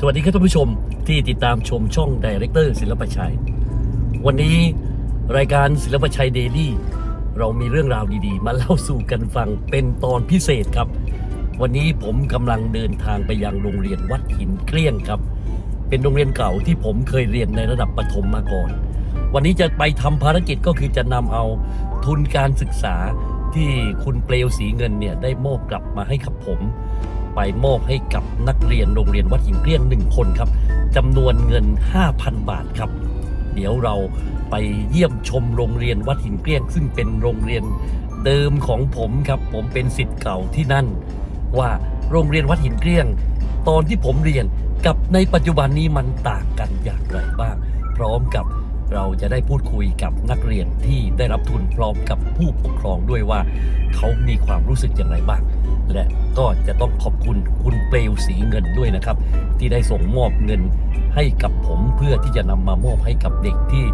สวัสดีครับท่านผู้ชมที่ติดตามชมช่องดีเรคเตอร์ศิลปชัย วันนี้รายการศิลปชัยเดลี่เรามีเรื่องราวดีๆ มาเล่าสู่กันฟังเป็นตอนพิเศษครับ วันนี้ผมกำลังเดินทางไปยังโรงเรียนวัดหินเกลี้ยงครับ เป็นโรงเรียนเก่าที่ผมเคยเรียนในระดับประถมมาก่อน วันนี้จะไปทำภารกิจก็คือจะนำเอาทุนการศึกษาที่คุณเปลวสีเงินเนี่ยได้มอบกลับมาให้กับผม ไปมอบให้กับนักเรียนโรงเรียนวัดหินเกลี้ยงหนึ่งคนครับจำนวนเงิน 5,000 บาทครับ เดี๋ยวเราไปเยี่ยมชมโรงเรียนวัดหินเกลี้ยง ซึ่งเป็นโรงเรียนเดิมของผมครับ ผมเป็นสิทธิ์เก่าที่นั่น ว่าโรงเรียนวัดหินเกลี้ยง ตอนที่ผมเรียนกับในปัจจุบันนี้มันต่างกันอย่างไรบ้าง พร้อมกับเราจะได้พูดคุยกับนักเรียนที่ได้รับทุนพร้อมกับผู้ปกครองด้วยว่า เขามีความรู้สึกอย่างไรบ้าง และก็จะต้องขอบคุณคุณเปลวสีเงินด้วยนะครับ ที่ได้ส่งมอบเงินให้กับผมเพื่อที่จะนำมามอบให้กับเด็กที่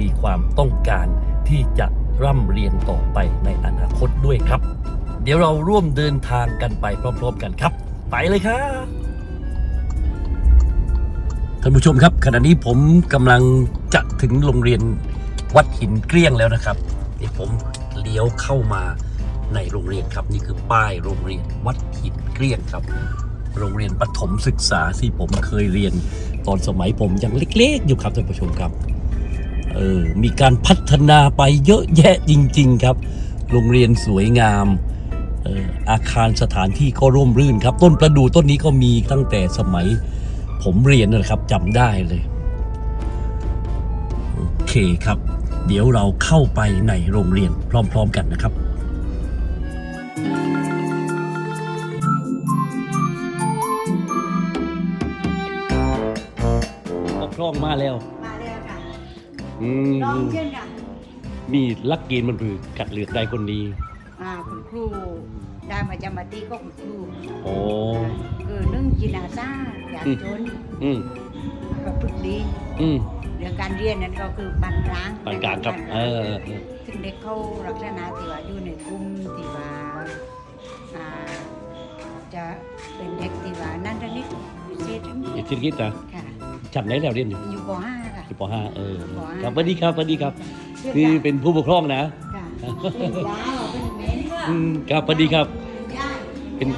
มีความต้องการที่จะร่ำเรียนต่อไปในอนาคตด้วยครับ เดี๋ยวเราร่วมเดินทางกันไปพร้อมๆกันครับ ไปเลยครับท่านผู้ชมครับ ขณะนี้ผมกำลังจะถึงโรงเรียนวัดหินเกลี้ยงแล้วนะครับนี่ผมเลี้ยวเข้ามา ในโรงเรียนครับนี่คือป้ายโรงเรียนวัดหินเกลี้ยงครับ โรงเรียนประถมศึกษาที่ผมเคยเรียน ตอนสมัยผมยังเล็กๆอยู่ครับท่านผู้ชมครับเออมีการพัฒนาไปเยอะแยะจริง ๆครับ โรงเรียนสวยงามเอออาคารสถานที่ก็ร่มรื่นครับ ต้นประดู่ต้นนี้ก็มีตั้งแต่สมัยผมเรียนนะครับจำได้เลยโอเคครับ เดี๋ยวเราเข้าไปในโรงเรียนพร้อม ๆ กันนะครับ ครองมาแล้ว มาแล้วค่ะอืมลองเช่นค่ะมีลักเกณฑ์มันคือกัดเลือกได้คนดีอ่าคุณครูได้มาจำมาตีก็คุณครูโอ้คือนึ่งจินาซ่าอยากจนอืมก็ฝึกดีอืมเรื่องการเรียนนั้นก็คือปันร้างปานกลางครับเออเออเออถึงเด็กเขาลักษณะที่ว่าอยู่ในกลุ่มที่ว่าอ่าจะเป็นเด็กที่ว่านั่นเรื่องนี้ พิเศษเรื่องนี้เอกธิรกิจนะค่ะชั้นไหนแล้วเรียนอยู่อยู่ป .5 ค่ะ อยู่ป .5 เออปห้า ครับสวัสดีครับสวัสดีครับชื่คือค่ะเป็นผู้ปกครองนะค่ะเป็นยาวเป็นเม้นอืมครับสวัสดีครับยายเป็น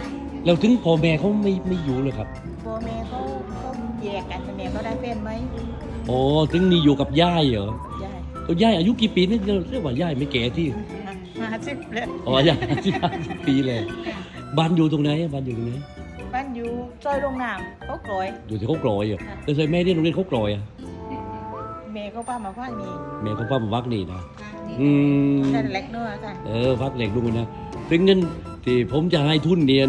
เราถึงพ่อแม่เขาไม่ไม่อยู่เลยครับพ่อแม่เขาเขาแยกกันแม่เขาได้เป็นไหมโอ้ถึงนี่อยู่กับย่ายเหรอยายตัวยายอายุกี่ปีนี่เรียกว่าย่ายไม่แก่ที่ห้าสิบเลยอ๋อย่ายที่ห้าสิบปีเลยบ้านอยู่ตรงไหนบ้านอยู่ตรงไหนบ้าน อยู่ซอยโรงน้ำเขากลอย อยู่ที่เขากรอยเหรอแต่เคยแม่เรียนโรงเรียนเขากรอยอะแม่เขาป้ามาว่ามีแม่เขาป้ามาวักนี่นะอืมนั่นเล็กน้อยค่ะเออพักเหล็กดูนะถึงเงินที่ผมจะให้ทุนเรียน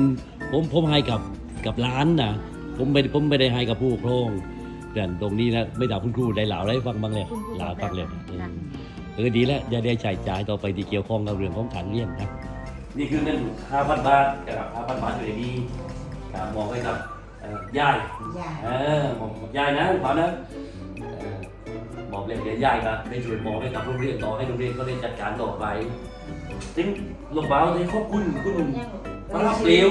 ผมผมให้กับกับร้านนะผมไม่ผมไม่ได้ให้กับผู้ปกครองแต่ตรงนี้นะไม่ด่าคุณครูได้หลาวได้ฟังบ้างเลยคุณครูหลาวฟังเลยเออค่ะเออดีแล้วอย่าได้ใช้จ่ายต่อไปที่เกี่ยวข้องกับเรื่องของการเรียนนะนี่คือเงิน5,000บาทกับ5,000บาทอยู่ในนี้ ครับมองไว้กับเอ่อย่ายยายเออมองกับยายนะขอนะเออบอกเลยเดี๋ยวยายก็ได้ช่วยมองให้กับโรงเรียนต่อให้โรงเรียนก็ได้จัดการต่อไปถึงลงเบาเลยขอบคุณคุณป้าเปลว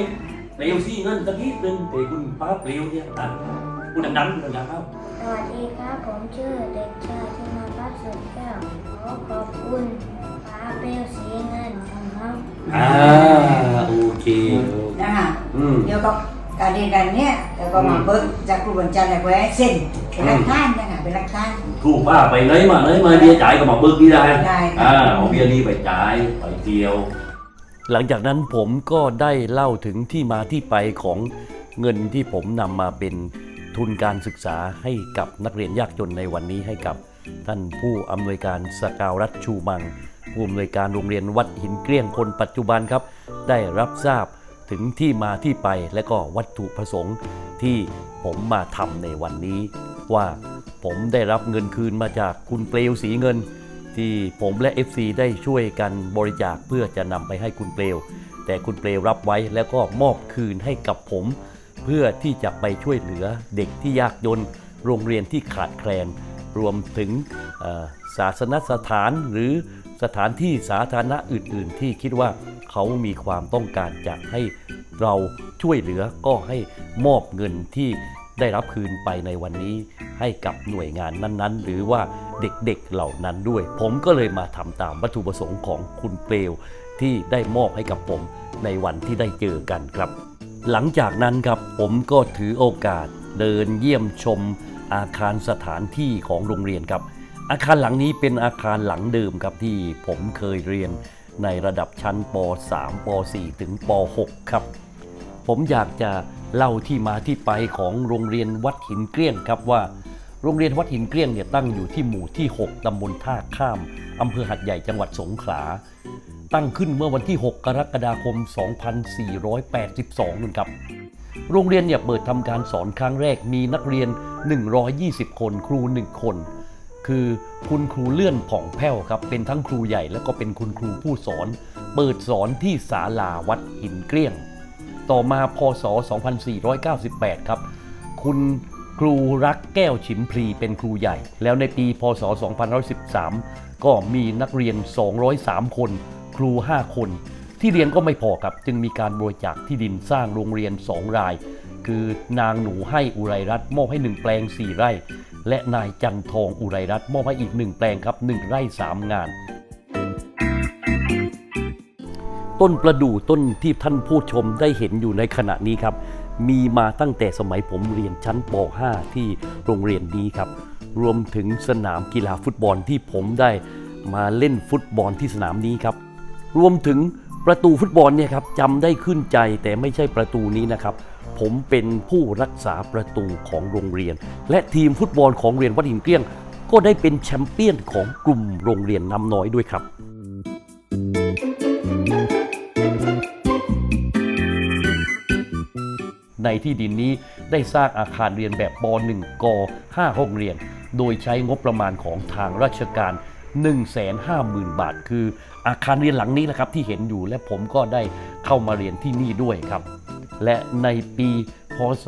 เปลวซี่เงินตะกี้นึงแต่คุณป้าเปลวเนี่ยอะคุณดังๆคุณดังๆครับสวัสดีครับ ผมชื่อเด็กชายธนพัฒน์สุดแก้วขอขอบคุณป้าเปลวสีเงินครับอ่าโอเค นะคะอืม เดี๋ยวก็การเรียนการเนี้ยแล้วก็มาเบิกจากครูบรรจันทร์อะไรไว้เส้นเป็นหลักฐานนะคะเป็นหลักฐานถูกป้าไปไหนมาไหนมาเบียร์จ่ายก็มาเบิกนี่ได้ได้อ่าเอาเบียร์นี้ไปจ่ายไปเที่ยว หลังจากนั้นผมก็ได้เล่าถึงที่มาที่ไปของเงินที่ผมนำมาเป็นทุนการศึกษาให้กับนักเรียนยากจนในวันนี้ให้กับท่านผู้อำนวยการสกาวรัฐชูมัง ผู้อำนวยการโรงเรียนวัดหินเกลี้ยงคนปัจจุบันครับ ได้รับทราบ ถึงที่มาที่ไปและก็วัตถุประสงค์ที่ผมมาทำในวันนี้ ว่าผมได้รับเงินคืนมาจากคุณเปลวสีเงิน ที่ผมและ FC ได้ช่วยกันบริจาคเพื่อจะนำไปให้คุณเปลว แต่คุณเปลวรับไว้แล้วก็มอบคืนให้กับผม เพื่อที่จะไปช่วยเหลือเด็กที่ยากจน โรงเรียนที่ขาดแคลน รวมถึงศาสนสถานหรือ สถานที่สาธารณะอื่น ๆ ที่คิดว่าเขามีความต้องการจะให้เราช่วยเหลือก็ให้มอบเงินที่ได้รับคืนไปในวันนี้ให้กับหน่วยงานนั้นๆ หรือว่าเด็กๆเหล่านั้นด้วย ผมก็เลยมาทำตามวัตถุประสงค์ของคุณเปลว ที่ได้มอบให้กับผมในวันที่ได้เจอกันครับ หลังจากนั้นครับผมก็ถือโอกาสเดินเยี่ยมชมอาคารสถานที่ของโรงเรียนครับ อาคารหลังนี้เป็นอาคารหลังเดิมครับที่ผมเคยเรียนในระดับชั้นป .3 ป .4 ถึงป .6 ครับ ผมอยากจะเล่าที่มาที่ไปของโรงเรียนวัดหินเกลี้ยงครับว่า โรงเรียนวัดหินเกลี้ยงเนี่ยตั้งอยู่ที่หมู่ที่ 6 ตำบลท่าข้าม อำเภอหัดใหญ่จังหวัดสงขลา ตั้งขึ้นเมื่อวันที่ 6 กรกฎาคม 2482นั่นครับโรงเรียนเนี่ยเปิดทำการสอนครั้งแรกมีนักเรียน 120 คน ครู 1 คน คือคุณครูเลื่อนผ่องแผ้วครับ เป็นทั้งครูใหญ่แล้วก็เป็นคุณครูผู้สอน เปิดสอนที่ศาลาวัดหินเกลี้ยง ต่อมาพศ 2498 ครับ คุณครูรักแก้วฉิมพลีเป็นครูใหญ่ แล้วในปีพศ2513 ก็มีนักเรียน 203 คน ครู 5 คน ที่เรียนก็ไม่พอครับ จึงมีการบริจาคที่ดินสร้างโรงเรียน 2 ราย คือนางหนูให้อุไรรัตน์มอบให้ 1 แปลง 4 ไร่ และนายจันทองอุไรรัตน์มอบให้อีก1แปลงครับ1ไร่3งาน ต้นประดู่ต้นที่ท่านผู้ชมได้เห็นอยู่ในขณะนี้ครับ มีมาตั้งแต่สมัยผมเรียนชั้นป .5 ที่โรงเรียนนี้ครับ รวมถึงสนามกีฬาฟุตบอลที่ผมได้มาเล่นฟุตบอลที่สนามนี้ครับ รวมถึงประตูฟุตบอลเนี่ยครับจำได้ขึ้นใจแต่ไม่ใช่ประตูนี้นะครับ ผมเป็นผู้รักษาประตูของโรงเรียน และทีมฟุตบอลของโรงเรียนวัดหินเกลี้ยง ก็ได้เป็นแชมเปี้ยนของกลุ่มโรงเรียนน้ำน้อยด้วยครับในที่ดินนี้ได้สร้างอาคารเรียนแบบป .1 ก5ห้องเรียน โดยใช้งบประมาณของทางราชการ 150,000 บาท คืออาคารเรียนหลังนี้แหละครับที่เห็นอยู่และผมก็ได้เข้ามาเรียนที่นี่ด้วยครับ และในปีพศ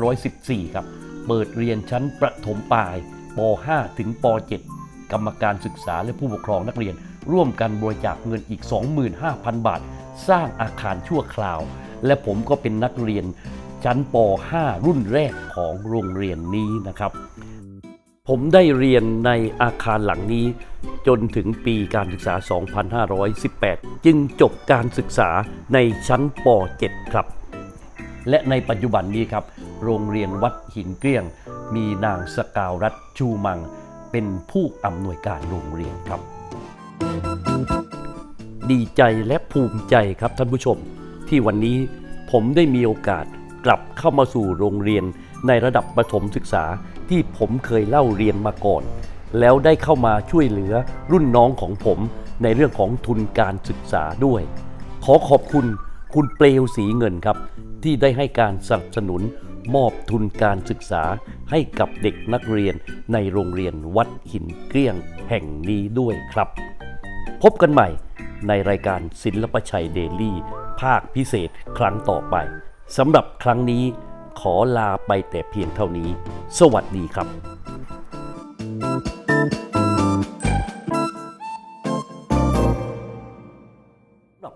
2514 ครับ เปิดเรียนชั้นประถมปลายป .5 ถึงป .7 กรรมการศึกษาและผู้ปกครองนักเรียน ร่วมกันบริจาคเงินอีก 25,000 บาท สร้างอาคารชั่วคราว และผมก็เป็นนักเรียนชั้นป .5 รุ่นแรกของโรงเรียนนี้นะครับ ผมได้เรียนในอาคารหลังนี้ จนถึงปีการศึกษา 2518 จึงจบการศึกษาในชั้นป .7 ครับ และในปัจจุบันนี้ครับ โรงเรียนวัดหินเกลี้ยง มีนางสกาวรัตชูมัง เป็นผู้อำนวยการโรงเรียนครับ ดีใจและภูมิใจครับท่านผู้ชม ที่วันนี้ผมได้มีโอกาสกลับเข้ามาสู่โรงเรียนในระดับประถมศึกษาที่ผมเคยเล่าเรียนมาก่อน แล้วได้เข้ามาช่วยเหลือรุ่นน้องของผมในเรื่องของทุนการศึกษาด้วย ขอขอบคุณ คุณเปลวสีเงินครับ ที่ได้ให้การสนับสนุนมอบทุนการศึกษาให้กับเด็กนักเรียนในโรงเรียนวัดหินเกลี้ยงแห่งนี้ด้วยครับ พบกันใหม่ในรายการศิลปชัยเดลี่ ภาคพิเศษครั้งต่อไปสำหรับครั้งนี้ขอลาไปแต่เพียงเท่านี้ สวัสดีครับ